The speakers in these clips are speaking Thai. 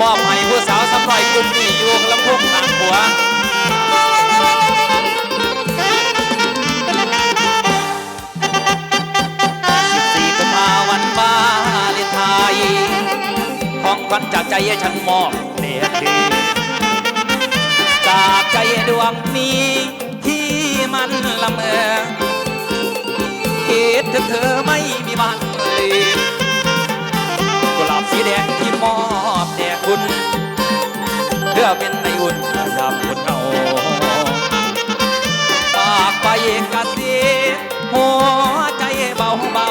มอบให้ผู้สาวสำรอยกลุ่มนี้อยู่ลำโพงทางหัว14กุมภาวันวาเลนไทน์ของขวัญจากใจฉันมอบเดียดี จากใจดวงนี้ที่มันละเมอคิดถึงเธอไม่มีวัน พื่อเป็นในอุ่นยามคุณเอาปากไปกะสีหัวใจเบาเบา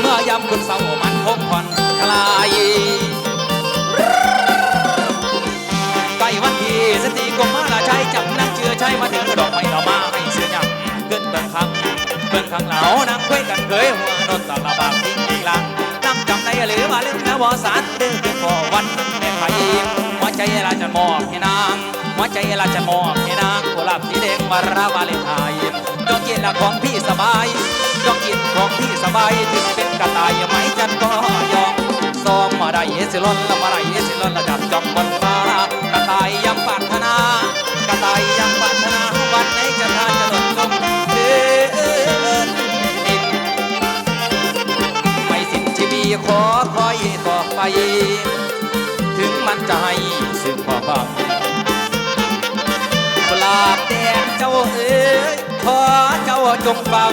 เมื่อยำคุณเศร้ามันคงผ่อนคลายใกล้วันที่สติกมาละใช้จับนั่งเชื่อใช้มาถึงดอกไม้ดอกมาให้เสือยังขึ้นเบิ่งคำเบิ่งข้างเหลานั่งคุยกันเคยหัวนนตะละบากทิ้งอีกลังนั่งจำได้หรือว่าลืมนะวอสารดื้อคือพอวันแม่ไผ่ หัวใจเราจะมอบให้นางหัวใจเราจะมอบให้นางกุหลาบสีแดงวาระวาเลนไทน์ดอกกินละของพี่สบายดอกกินของพี่สบายถึงเป็นกระต่ายไหมจันก็ยอมซองมาได้เอสิลอนละมาได้เอสิลอนละจับจอมบนฟ้ากระต่ายยังปรารถนากระต่ายยังปรารถนาวันไหนจะทานจะหล่นลงเดินไม่สิ้นชีวิตขอคอยต่อไป ถึงมันจะให้ซึ่งความความกุหลาบแดงเจ้าเอ๋ยขอเจ้าจงฟัง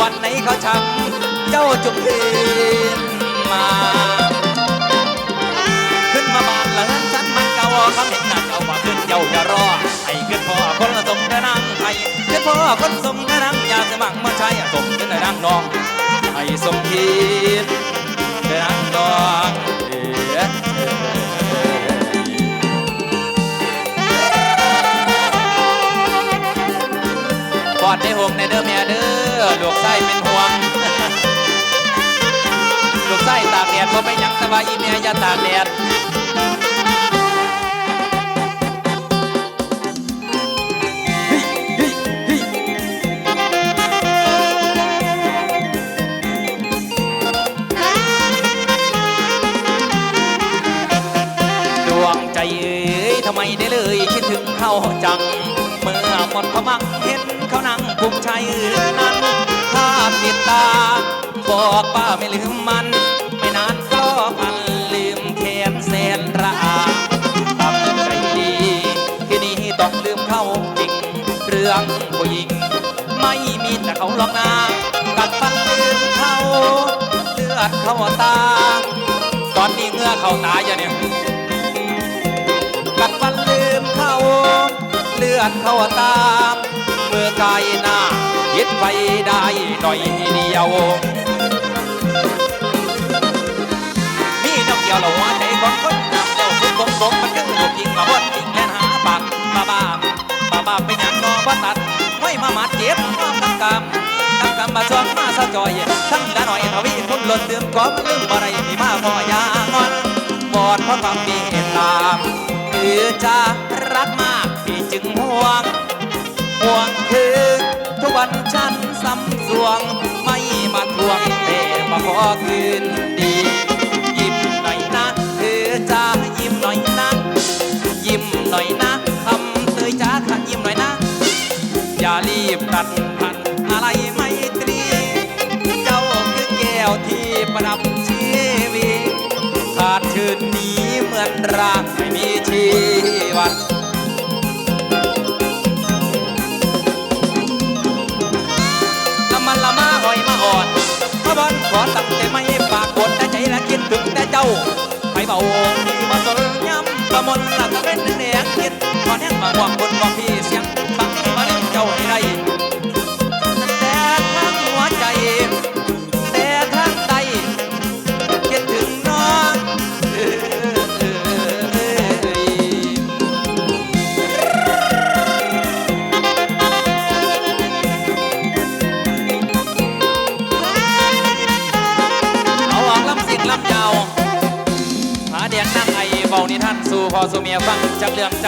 วันไหนเขาช้ำเจ้าจงเห็นมา ขึ้นมาบานหลังฉันมันเก่าคำเห็นหน้าเจ้าว่าขึ้นเจ้าอย่ารอให้ขึ้นพ่อคนละสมกระนังไทยขึ้นพ่อคนสมกระนังอย่ากจะมั่งมาใช้สมขึ้นในนังน้องให้สมคิด อดในหงในเด้อแม่เด้อลูกไส้เป็นห่วง ลูกไส้ตากแดดบ่ไปหยังแต่ว่าอีเมียอย่าตากแดดดวงใจเอ้ยทำไมได้เลยคิดถึงเขาจัง หมดพมังเห็นเขานั่งภูมิใจนั้นภาพติดตา บอกป้าไม่ลืมมัน ไม่นานก็พันลืมแขนแสนระอาตั้งใจดีที่นี่ต้องลืมเขาจริงเรื่องผู้หญิง ไม่มีแต่เขาหลอกนากัดฟันลืมเขาเลือดเขาตา ตอนนี้เงื่อเขาตาอย่าเนี่ยกัดฟันลืมเขา เลือดเข้าตามเมื่อกายหน้ายึดไปได้หน่อยเดียวมีน้ำเกี่ยวเราหัวใจของคนนำเจ้าสุดกงกงมันก็ถูกยิงมาบนยิงแลนหาปากบ้าบ้าบ้าบ้าเป็นอย่างนอบ่ตัดไม่มามาเจ็บมากำกำกำกำมาชวนมาสะจอยทั้งกะหน่อยทวีคุณหล่นเติมก้อมลืมอะไรมีมาพอยางอนบอดเพราะความเมตตามคือจะรักมาก จึงห่วง ห่วงคือทุกวันฉันซ้ำสวง ไม่มาทวงแต่มาขอคืนดี ยิ้มหน่อยนะเธอจะยิ้มหน่อยนะ ยิ้มหน่อยนะคำเตยจ้าค่ะยิ้มหน่อยนะ อย่ารีบตัดพันอะไรไม่ตรี เจ้าคือแก้วที่ประดับชีวิตขาดชื่นนี้เหมือนร่างไม่มีชีวัตน้าไปเบาที่มาสนย้ำประมนละตะเป็นแหนงคิดตอนแห้งมาหวังคนบอกพี่เสียง เดียงนั่งไอเบานิท่านสู่พอสู่เมียฟังจักเรื่องจัก